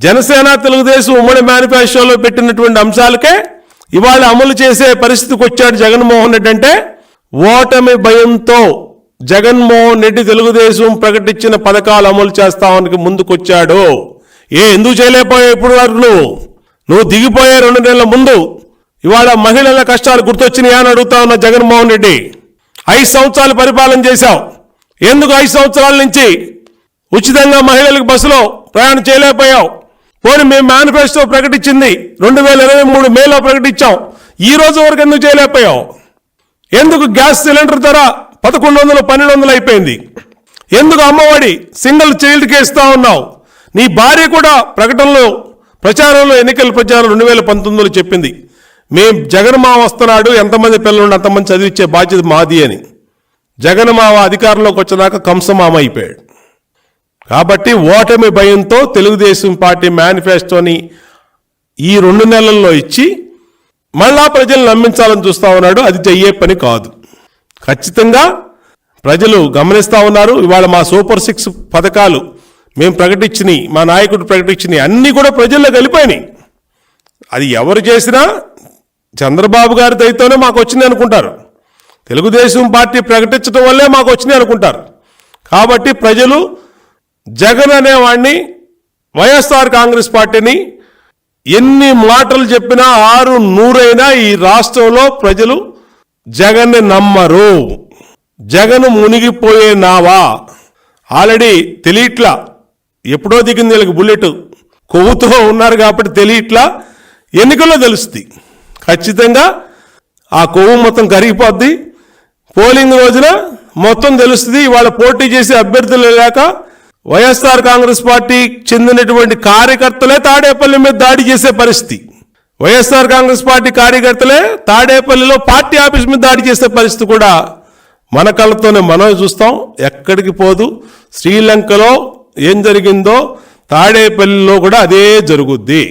జనసేన తెలుగుదేశం ఉమ్మడి మేనిఫెస్టోలో పెట్టినటువంటి అంశాలకే ఇవాళ అమలు చేసే పరిస్థితికి వచ్చాడు జగన్మోహన్ రెడ్డి అంటే ఓటమి భయంతో జగన్మోహన్ రెడ్డి తెలుగుదేశం ప్రకటించిన పథకాలు అమలు చేస్తామని ముందుకొచ్చాడు. ఏ ఎందుకు చేయలేకపోయావు ఇప్పుడు వరకు నువ్వు? నువ్వు దిగిపోయే రెండు నెలల ముందు ఇవాళ మహిళల కష్టాలు గుర్తొచ్చినాయా అని అడుగుతా ఉన్న జగన్మోహన్ రెడ్డి. ఐదు సంవత్సరాలు పరిపాలన చేశావు. ఎందుకు ఐదు సంవత్సరాల నుంచి ఉచితంగా మహిళలకు బస్సులో ప్రయాణం చేయలేకపోయావు? పోనీ మేము మేనిఫెస్టో ప్రకటించింది రెండు వేల ఇరవై మూడు మేలో ప్రకటించాం. ఈ రోజు వరకు ఎందుకు చేయలేకపోయావు ఎందుకు గ్యాస్ సిలిండర్ ధర పదకొండు వందలు పన్నెండు వందలు అయిపోయింది? ఎందుకు అమ్మఒడి సింగిల్ చైల్డ్కి ఇస్తా ఉన్నావు? నీ భార్య కూడా ప్రకటనలో ప్రచారంలో ఎన్నికల ప్రచారం రెండు వేల పంతొమ్మిదిలో చెప్పింది. మేం జగన్మావ వస్తున్నాడు ఎంతమంది పిల్లలు అంతమంది చదివించే బాధ్యత మాది అని. జగన్మావ అధికారంలోకి వచ్చేదాకా కంసమామ అయిపోయాడు. కాబట్టి ఓటమి భయంతో తెలుగుదేశం పార్టీ మేనిఫెస్టోని ఈ రెండు నెలల్లో ఇచ్చి మళ్ళా ప్రజలు నమ్మించాలని చూస్తా ఉన్నాడు. అది చెయ్యే పని కాదు. ఖచ్చితంగా ప్రజలు గమనిస్తూ ఉన్నారు. ఇవాళ మా సూపర్ సిక్స్ పథకాలు మేము ప్రకటించినవి మా నాయకుడు ప్రకటించినవి అన్నీ కూడా ప్రజల్లో కలిపోయినాయి అది ఎవరు చేసినా చంద్రబాబు గారి దయతోనే మాకు వచ్చింది అనుకుంటారు. తెలుగుదేశం పార్టీ ప్రకటించడం వల్లే మాకు వచ్చింది అనుకుంటారు. కాబట్టి ప్రజలు జగన్ అనేవాడిని వైఎస్ఆర్ కాంగ్రెస్ పార్టీని ఎన్ని మాటలు చెప్పినా ఆరు నూరైనా ఈ రాష్ట్రంలో ప్రజలు జగన్ని నమ్మరు. జగన్ మునిగిపోయే నావా ఆల్రెడీ తెలియట్లా. ఎప్పుడో దిగింది వీళ్ళకి బుల్లెట్. కొవ్వుతో ఉన్నారు కాబట్టి తెలియట్లా. ఎన్నికల్లో తెలుస్తుంది. ఖచ్చితంగా ఆ కొవ్వు మొత్తం కరిగిపోద్ది. పోలింగ్ రోజున మొత్తం తెలుస్తుంది. ఇవాళ పోటీ చేసే అభ్యర్థులు లేక వైఎస్ఆర్ కాంగ్రెస్ పార్టీకి చెందినటువంటి కార్యకర్తలే తాడేపల్లి మీద దాడి చేసే పరిస్థితి. వైఎస్ఆర్ కాంగ్రెస్ పార్టీ కార్యకర్తలే తాడేపల్లిలో పార్టీ ఆఫీస్ మీద దాడి చేసే పరిస్థితి కూడా మన కళ్ళతోనే మనం చూస్తాం. ఎక్కడికి పోదు. శ్రీలంకలో ఏం జరిగిందో తాడేపల్లిలో కూడా అదే జరుగుద్ది.